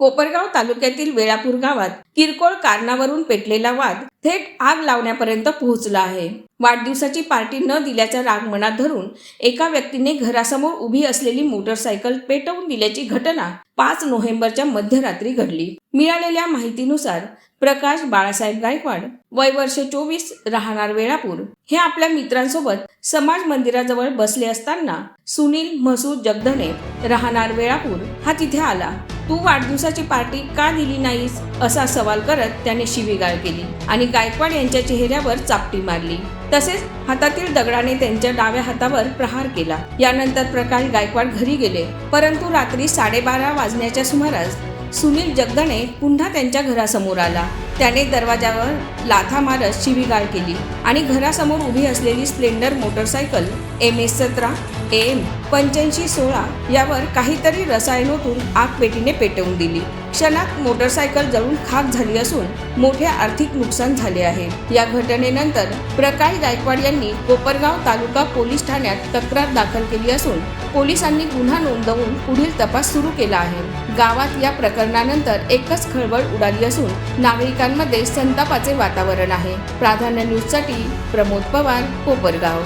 कोपरगाव तालुक्यातील वेळापूर गावात किरकोळ कारणावरून पेटलेला वाद थेट आग लावण्यापर्यंत पोहोचला आहे. वाढदिवसाची पार्टी न दिल्याचा राग मनात धरून एका व्यक्तीने घरासमोर उभी असलेली मोटरसायकल पेटवून दिल्याची घटना पाच नोव्हेंबरच्या मध्यरात्री घडली. मिळालेल्या माहितीनुसार प्रकाश बाळासाहेब गायकवाड वय वर्ष चोवीस राहणार वेळापूर हे आपल्या मित्रांसोबत समाज मंदिराजवळ बसले असताना सुनील महसूद जगधने राहणार वेळापूर हा तिथे आला. तू वाढदिवसाची पार्टी का दिली नाहीस? असा सवाल करत त्याने शिवीगाळ केली आणि गायकवाड यांच्या चेहऱ्यावर चापटी मारली. तसेच हातातील दगडाने त्यांच्या डाव्या हातावर प्रहार केला. यानंतर प्रकाश गायकवाड घरी गेले. परंतु रात्री साडेबारा वाजण्याच्या सुमारास सुनील जगदणे पुन्हा त्यांच्या घरासमोर आला. त्याने दरवाजावर लाथा मारत शिवीगाळ केली आणि घरासमोर उभी असलेली स्प्लेंडर मोटरसायकल एम एस सतरा एम पंच्याऐंशी सोळा यावर काहीतरी रसायनोतून आग पेटीने पेटवून दिली. क्षणात मोटरसायकल जळून खाक झाली असून मोठे आर्थिक नुकसान झाले आहे. या घटनेनंतर प्रकाश गायकवाड यांनी कोपरगाव तालुका पोलीस ठाण्यात तक्रार दाखल केली असून पोलिसांनी गुन्हा नोंदवून पुढील तपास सुरू केला आहे. गावात या प्रकरणानंतर एकच खळबळ उडाली असून नागरिकांमध्ये संतापाचे वातावरण आहे. प्राधान्य न्यूजसाठी प्रमोद पवार कोपरगाव.